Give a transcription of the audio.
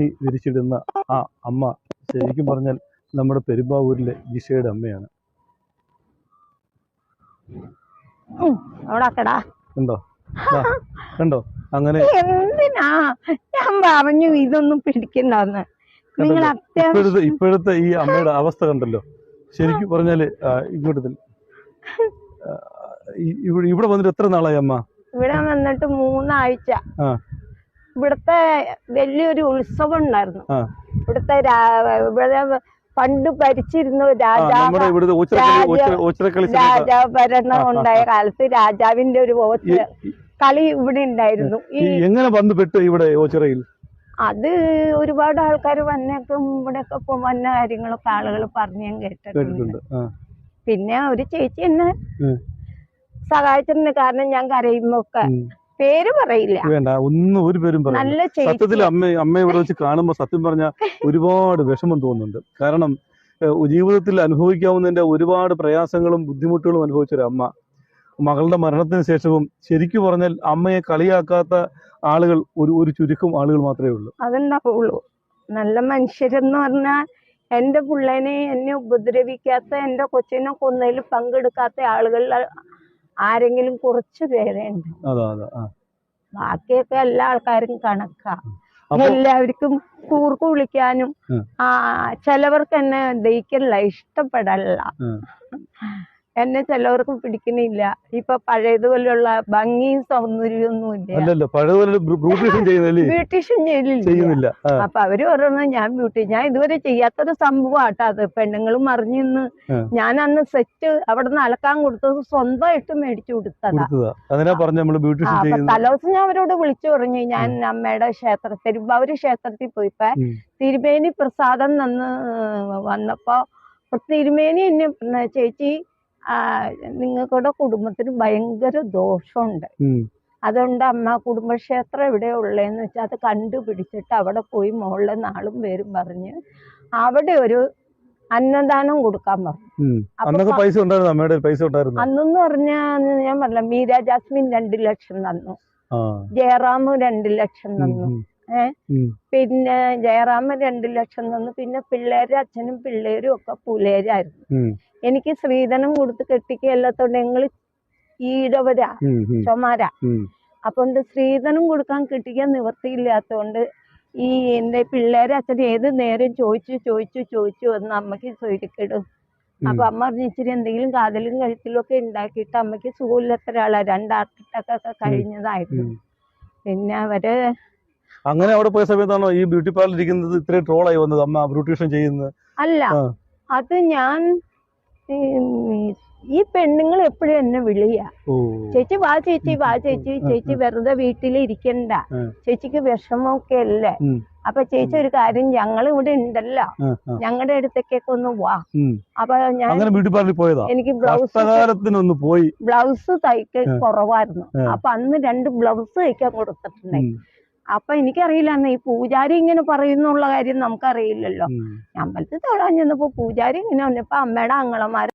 തുണി വിരിച്ചിടുന്ന ആ അമ്മ ശരിക്കും പറഞ്ഞാൽ നമ്മുടെ പെരുമ്പാവൂരിലെ ജിഷയുടെ അമ്മയാണ്. ഉണ്ടോ കണ്ടോ? അങ്ങനെ എന്തിനാ? ഞാൻ പറഞ്ഞു ഇതൊന്നും പിടിക്കണ്ടെന്ന്. നിങ്ങൾ ഇപ്പോഴത്തെ ഇപ്പോഴത്തെ ഈ അമ്മയുടെ അവസ്ഥ കണ്ടല്ലോ. ശരിക്കും പറഞ്ഞാൽ ഇങ്ങോട്ട് ഇവിടെ വന്നിട്ട് എത്ര നാളായി അമ്മ? ഇവിടെ വന്നിട്ട് മൂന്നാഴ്ച. ഇവിടുത്തെ വലിയൊരു ഉത്സവം ഉണ്ടായിരുന്നു ഇവിടുത്തെ ഇവിടെ പണ്ട് ഭരിച്ചിരുന്ന രാജാവ് നമ്മുടെ ഇവിടുത്തെ ഓച്ചിറക്കളി രാജ- ഓച്ചിറ- ഓച്ചിറക്കളി സമയത്ത് രാജാവ് ഭരണം ആ, ആ, ഉണ്ടായ കാലത്ത് രാജാവിന്റെ ഒരു ഓച്ചിറ ഓച്ച കളി ഇവിടെ ഉണ്ടായിരുന്നു. എങ്ങനെ ബന്ധപ്പെട്ട് പെട്ടു ഇവിടെ ഓച്ചിറയിൽ? അത് ഒരുപാട് ആൾക്കാർ വന്നൊക്കെ ഇവിടെയൊക്കെ വന്ന കാര്യങ്ങളൊക്കെ ആളുകൾ പറഞ്ഞു ഞാൻ കേട്ടിട്ടുണ്ട്. പിന്നെ ഒരു ചേച്ചി എന്നെ. സഹായിച്ചിട്ടുണ്ട്. കാരണം ഞാൻ കരയുമ്പോ ഒക്കെ. പേര് പറയില്ല. വേണ്ട ഒന്നും ഒരു പേരും പറയില്ല. സത്യത്തിൽ അമ്മ അമ്മ ഇവിടെ വെച്ച് കാണുമ്പോൾ സത്യം പറഞ്ഞ ഒരുപാട് വിഷമം തോന്നുന്നുണ്ട്. കാരണം ജീവിതത്തിൽ അനുഭവിക്കാവുന്നതിന്റെ ഒരുപാട് പ്രയാസങ്ങളും ബുദ്ധിമുട്ടുകളും അനുഭവിച്ച ഒരു അമ്മ. മകളുടെ മരണത്തിന് ശേഷവും ശരിക്കു പറഞ്ഞാൽ അമ്മയെ കളിയാക്കാത്ത ആളുകൾ ഒരു ഒരു ചുരുക്കം ആളുകൾ മാത്രമേ ഉള്ളൂ. അതുണ്ടാവുള്ളൂ നല്ല മനുഷ്യരെന്ന് പറഞ്ഞാൽ എന്റെ പിള്ളേനെ എന്നെ ഉപദ്രവിക്കാത്ത എന്റെ കൊച്ചിനെ കൊന്നതിൽ പങ്കെടുക്കാത്ത ആളുകളിൽ ആരെങ്കിലും കുറച്ച് പേരേ ഉണ്ട്. ബാക്കിയൊക്കെ എല്ലാ ആൾക്കാരും കണക്കാ. എല്ലാവർക്കും കൂർക്ക് വിളിക്കാനും ആ ചിലവർക്ക് എന്നെ ദഹിക്കല്ല ഇഷ്ടപ്പെടല്ല. എന്നെ ചിലവർക്ക് പിടിക്കണില്ല ഇപ്പൊ പഴയതുപോലെയുള്ള ഭംഗിയും സൗന്ദര്യവും ഇല്ല. അല്ലല്ലോ പഴയതുപോലെ ബ്യൂട്ടീഷ്യൻ ചെയ്യുന്നില്ല? അപ്പൊ അവർ പറയുന്നത് ഞാൻ ബ്യൂട്ടി ഞാൻ ഇതുവരെ ചെയ്യാത്തൊരു സംഭവമാട്ടോ അത്. പെണ്ണുങ്ങളും മറിഞ്ഞിന്ന്. ഞാൻ അന്ന് സെറ്റ് അവിടെ നിന്ന് അലക്കാൻ കൊടുത്തത് സ്വന്തമായിട്ട് മേടിച്ചു കൊടുത്തതാ. തലോസം പറഞ്ഞ ഞാൻ അവരോട് വിളിച്ചു പറഞ്ഞു ഞാൻ അമ്മയുടെ ക്ഷേത്ര തിരുമ്പാവൂര് ക്ഷേത്രത്തിൽ പോയിപ്പോ. തിരുമേനി പ്രസാദം നന്ന് വന്നപ്പോ തിരുമേനി എന്നെ ചേച്ചി നിങ്ങൾക്കുടെ കുടുംബത്തിന് ഭയങ്കര ദോഷമുണ്ട്. അതുകൊണ്ട് അമ്മ കുടുംബക്ഷേത്രം ഇവിടെ ഉള്ളതെന്ന് വെച്ചാൽ അത് കണ്ടുപിടിച്ചിട്ട് അവിടെ പോയി മുകളിലെ നാളും പേരും പറഞ്ഞ് അവിടെ ഒരു അന്നദാനം കൊടുക്കാൻ പറഞ്ഞു. പൈസ ഉണ്ടായിരുന്നു? അമ്മയുടെ പൈസ ഉണ്ടായിരുന്നു? അന്നെന്ന് പറഞ്ഞ ഞാൻ പറഞ്ഞ മീര ജാസ്മിൻ രണ്ട് ലക്ഷം തന്നു. ആ. രണ്ടു ലക്ഷം തന്നു. പിന്നെ ജയറാം രണ്ട് ലക്ഷം തന്നു. പിന്നെ പിള്ളേരെ അച്ഛനും പിള്ളേരും ഒക്കെ പുലേരായിരുന്നു എനിക്ക് സ്ത്രീധനം കൊടുത്ത് കെട്ടിക്കല്ലാത്തോണ്ട് ഞങ്ങൾ ഈടവരാ ചുമര അപ്പൊ ചുമാരാ. അപ്പോണ്ട് സ്ത്രീധനം കൊടുക്കാൻ കിട്ടിക്കാൻ നിവർത്തിയില്ലാത്തോണ്ട് ഈ എന്റെ പിള്ളേരെ അച്ഛൻ ഏത് നേരം ചോദിച്ചു ചോദിച്ചു ചോദിച്ചു എന്ന് അമ്മയ്ക്ക് സ്വൈരിക്കിടും അപ്പൊ അമ്മ പറഞ്ഞ ഇച്ചിരി എന്തെങ്കിലും കാതലും കഴുത്തിലും ഒക്കെ ഉണ്ടാക്കിയിട്ട് അമ്മയ്ക്ക് സുഖമില്ലാത്ത ഒരാളാ രണ്ടാർട്ടിട്ടൊക്കെ കഴിഞ്ഞതായിരുന്നു പിന്നെ അവർ അങ്ങനെ അവിടെ പോയ സമയത്താണോ ഈ ബ്യൂട്ടി പാർലർ ഇരിക്കുന്നത് ഇത്രയും ട്രോളായി വന്നത്? അമ്മ ബ്യൂട്ടീഷ്യൻ ചെയ്യുന്നത്? അല്ല. അത് ഞാൻ ഈ- പെണ്ണുങ്ങൾ എപ്പോഴും എന്നെ വിളിയാ. ചേച്ചി വാ ചേച്ചി വാ ചേച്ചി ചേച്ചി വെറുതെ വീട്ടിൽ ഇരിക്കണ്ട. ചേച്ചിക്ക് വിഷമമൊക്കെ അല്ലേ? അപ്പൊ ചേച്ചി ഒരു കാര്യം ഞങ്ങൾ ഇവിടെ ഉണ്ടല്ലോ. ഞങ്ങളുടെ അടുത്തേക്കൊക്കെ ഒന്ന് വാ. അപ്പൊ ഞാൻ എനിക്ക് ബ്ലൗസ് പോയി. ബ്ലൗസ് തയ്ക്കൽ കുറവായിരുന്നു. അപ്പൊ അന്ന് രണ്ട് ബ്ലൗസ് തയ്ക്കാൻ കൊടുത്തിട്ടുണ്ടായി. അപ്പൊ എനിക്കറിയില്ല എന്നാ ഈ പൂജാരി ഇങ്ങനെ പറയുന്നുള്ള കാര്യം നമുക്കറിയില്ലല്ലോ. അമ്പലത്തിൽ തൊഴാൻ ചെന്നപ്പോ പൂജാരി ഇങ്ങനെ വന്നപ്പോ അമ്മയുടെ അങ്ങളമാർ